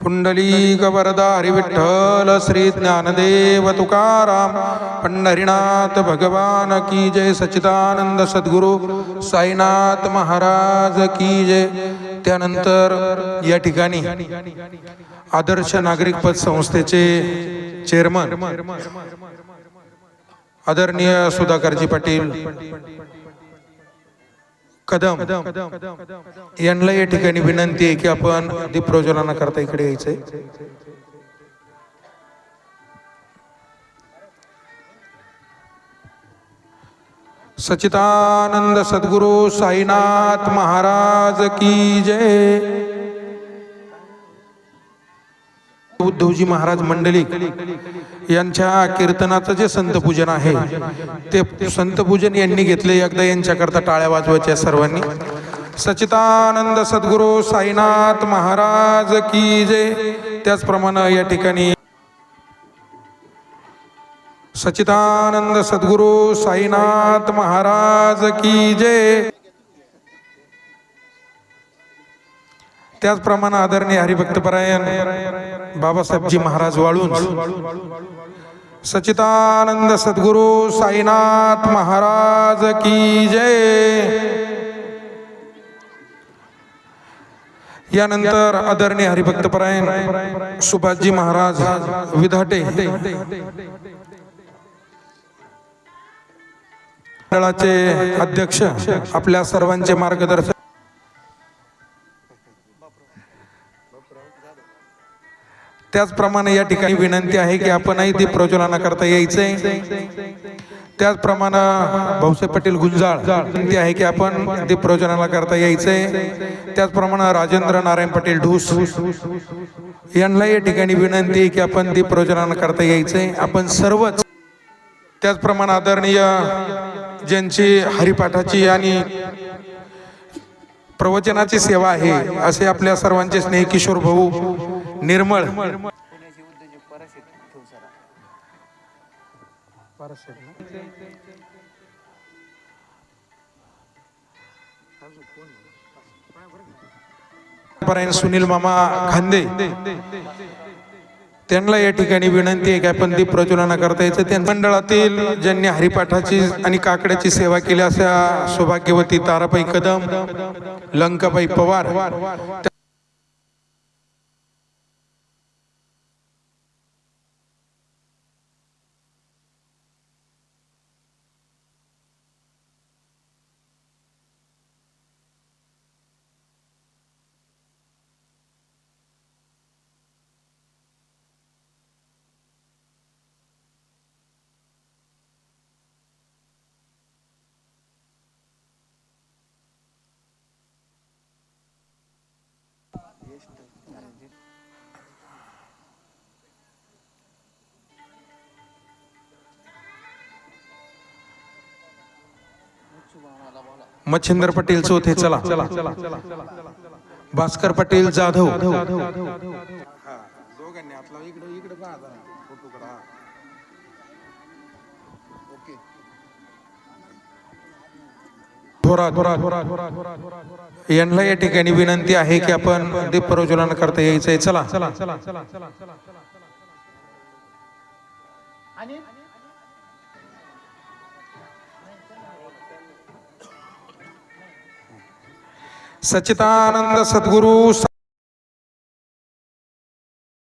पुंडलीक वरदा हरिविठ्ठल श्री ज्ञानदेव तुकाराम पंढरीनाथ भगवान की जय सच्चिदानंद सद्गुरु साईनाथ महाराज की जय. त्यानंतर या ठिकाणी आदर्श नागरिक पद संस्थेचे चेअरमन आदरणीय सुधाकरजी पाटील कदम. यांना या ठिकाणी विनंती आहे की आपण दीप प्रज्वलना करता इकडे यायचंय. सचितानंद सद्गुरु साईनाथ महाराज की जय. उद्धवजी महाराज मंडळी यांच्या कीर्तनाचं जे संतपूजन आहे ते संतपूजन यांनी घेतले एकदा यांच्याकरता टाळ्या वाजवायच्या सर्वांनी. सचितानंद सद्गुरु साईनाथ महाराज की जे त्याचप्रमाणे या ठिकाणी सचिदानंद सद्गुरु साईनाथ महाराज की जय. त्याचप्रमाणे आदरणीय हरिभक्तपरायण बाबासाहेबजी महाराज वाळून सचितानंद सद्गुरु साईनाथ महाराज की जय. यानंतर आदरणीय हरिभक्तपरायण सुभाषजी महाराज विधाटे. मंडळाचे अध्यक्ष आपल्या सर्वांचे मार्गदर्शक. त्याचप्रमाणे या ठिकाणी विनंती आहे की आपणही दीप प्रज्वलना करता यायचंय त्याचप्रमाणे भाऊसाहेब पाटील गुंजाळ विनंती आहे की आपण ते प्रयोजनाला करता यायचंय त्याचप्रमाणे राजेंद्र नारायण पाटील ढूस यांना या ठिकाणी विनंती आहे की आपण ते प्रयोजनाला करता यायचंय आपण सर्वच त्याचप्रमाणे आदरणीय ज्यांची हरिपाठाची आणि प्रवचनाची सेवा आहे असे आपल्या सर्वांचे स्नेह किशोर भाऊ निर्मळ. सुनील मामा खांदे. त्यांना या ठिकाणी विनंती आहे की आपण दीप प्रज्वलना करता यायचं. त्या मंडळातील ज्यांनी हरिपाठाची आणि काकड्याची सेवा केली अशा सौभाग्यवती ताराबाई कदम लंकाबाई पवार मच्छिंद्र पटेल चौथे चला भास्कर पटेल जाधव. थोरात यांना या ठिकाणी विनंती आहे की आपण दीप प्रज्वलन करता यायचंय. चला. सच्चिदानंद सद्गुरु